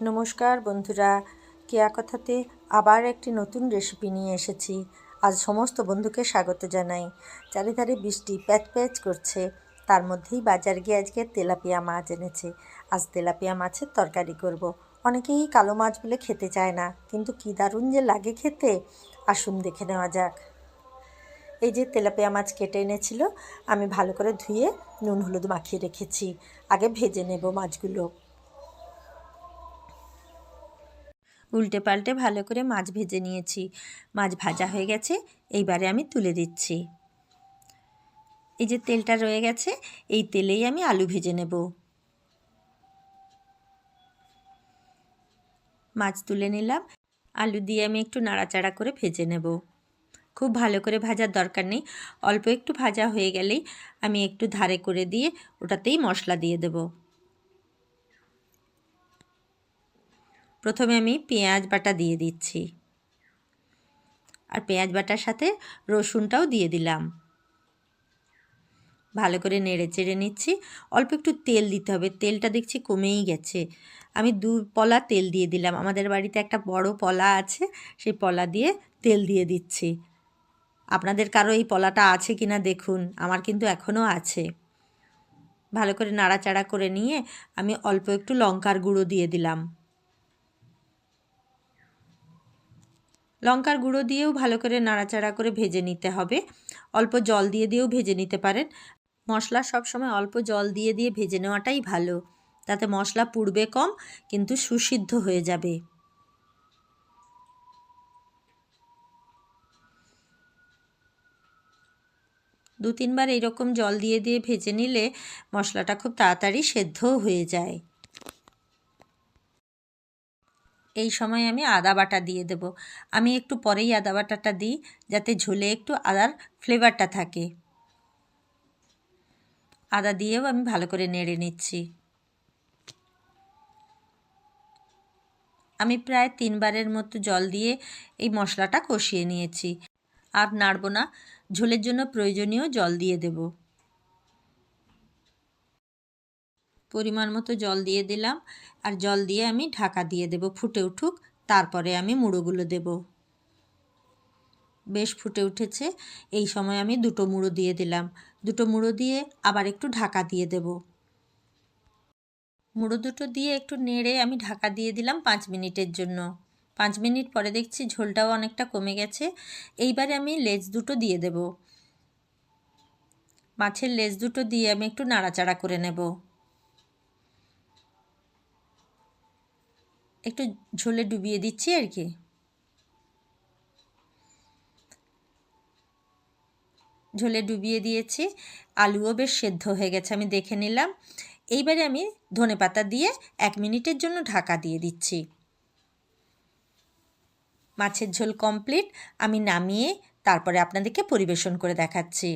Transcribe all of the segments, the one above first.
নমস্কার বন্ধুরা কেয়া কথাতে আবার একটি নতুন রেসিপি নিয়ে এসেছি। আজ সমস্ত বন্ধুকে স্বাগত জানাই। চারিধারে বৃষ্টি প্যাচ প্যাচ করছে, তার মধ্যেই বাজার গিয়ে আজকে তেলাপিয়া মাছ এনেছে। আজ তেলাপিয়া মাছের তরকারি করব। অনেকেই কালো মাছ বলে খেতে চায় না, কিন্তু কী দারুণ যে লাগে খেতে। আসুন দেখে নেওয়া যাক। এই যে তেলাপিয়া মাছ কেটে এনেছিল, আমি ভালো করে ধুয়ে নুন হলুদ মাখিয়ে রেখেছি। আগে ভেজে নেব মাছগুলো। উল্টে পাল্টে ভালো করে মাছ ভেজে নিয়েছি। মাছ ভাজা হয়ে গেছে, এইবারে আমি তুলে দিচ্ছি। এই যে তেলটা রয়ে গেছে, এই তেলেই আমি আলু ভেজে নেব। মাছ তুলে নিলাম, আলু দিয়ে আমি একটু নাড়াচাড়া করে ভেজে নেব। খুব ভালো করে ভাজার দরকার নেই, অল্প একটু ভাজা হয়ে গেলেই আমি একটু ধারে করে দিয়ে ওটাতেই মশলা দিয়ে দেবো। প্রথমে আমি পেঁয়াজ বাটা দিয়ে দিচ্ছি। আর পেঁয়াজ বাটার সাথে রসুনটাও দিয়ে দিলাম। ভালো করে নেড়ে চেড়ে নিচ্ছি। অল্প একটু তেল দিতে হবে। তেলটা দেখছি কমেই গেছে। আমি দু পলা তেল দিয়ে দিলাম। আমাদের বাড়িতে একটা বড় পলা আছে, সেই পলা দিয়ে তেল দিয়ে দিচ্ছি। আপনাদের কারও এই পলাটা আছে কি না দেখুন। আমার কিন্তু এখনও আছে। ভালো করে নাড়াচাড়া করে নিয়ে আমি অল্প একটু লঙ্কার গুঁড়ো দিয়ে দিলাম। লঙ্কার গুঁড়ো দিয়েও ভালো করে নাড়াচাড়া করে ভেজে নিতে হবে। অল্প জল দিয়ে দিয়েও ভেজে নিতে পারেন। মশলা সবসময় অল্প জল দিয়ে দিয়ে ভেজে নেওয়াটাই ভালো। তাতে মশলা পুড়বে কম, কিন্তু সুসিদ্ধ হয়ে যাবে। দু তিনবার এইরকম জল দিয়ে দিয়ে ভেজে নিলে মশলাটা খুব তাড়াতাড়ি সেদ্ধও হয়ে যায়। এই সময় আমি আদা বাটা দিয়ে দেব। আমি একটু পরেই আদা বাটাটা দিই, যাতে ঝোলে একটু আদার ফ্লেভারটা থাকে। আদা দিয়েও আমি ভালো করে নেড়ে নিচ্ছি। আমি প্রায় তিনবারের মতো জল দিয়ে এই মশলাটা কষিয়ে নিয়েছি। আর নাড়ব না। ঝোলের জন্য প্রয়োজনীয় জল দিয়ে দেব। পরিমাণ মতো জল দিয়ে দিলাম। আর জল দিয়ে আমি ঢাকা দিয়ে দেব, ফুটে উঠুক। তারপরে আমি মুড়োগুলো দেব। বেশ ফুটে উঠেছে। এই সময় আমি দুটো মুড়ো দিয়ে দিলাম। দুটো মুড়ো দিয়ে আবার একটু ঢাকা দিয়ে দেব। মুড়ো দুটো দিয়ে একটু নেড়ে আমি ঢাকা দিয়ে দিলাম পাঁচ মিনিটের জন্য। পাঁচ মিনিট পরে দেখছি ঝোলটাও অনেকটা কমে গেছে। এইবারে আমি লেজ দুটো দিয়ে দেব। মাছের লেজ দুটো দিয়ে আমি একটু নাড়াচাড়া করে নেব। একটু ঝোলে ডুবিয়ে দিচ্ছি আর কি। ঝোলে ডুবিয়ে দিয়েছি। আলুও বেশ সেদ্ধ হয়ে গেছে, আমি দেখে নিলাম। এইবারে আমি ধনে পাতা দিয়ে এক মিনিটের জন্য ঢাকা দিয়ে দিচ্ছি। মাছের ঝোল কমপ্লিট, আমি নামিয়ে তারপরে আপনাদেরকে পরিবেশন করে দেখাচ্ছি।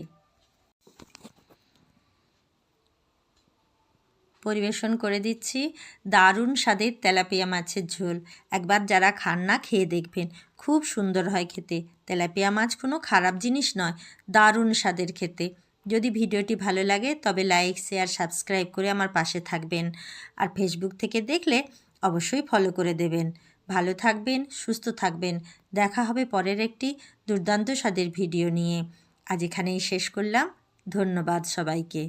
পরিবেশন করে দিচ্ছি। দারুণ স্বাদের তেলাপিয়া মাছের ঝোল। একবার যারা খান না, খেয়ে দেখবেন। খুব সুন্দর হয় খেতে। তেলাপিয়া মাছ কোনো খারাপ জিনিস নয়, দারুণ স্বাদের খেতে। যদি ভিডিওটি ভালো লাগে, তবে লাইক, শেয়ার, সাবস্ক্রাইব করে আমার পাশে থাকবেন। আর ফেসবুক থেকে দেখলে অবশ্যই ফলো করে দেবেন। ভালো থাকবেন, সুস্থ থাকবেন। দেখা হবে পরের একটি দুর্দান্ত স্বাদের ভিডিও নিয়ে। আজ এখানেই শেষ করলাম। ধন্যবাদ সবাইকে।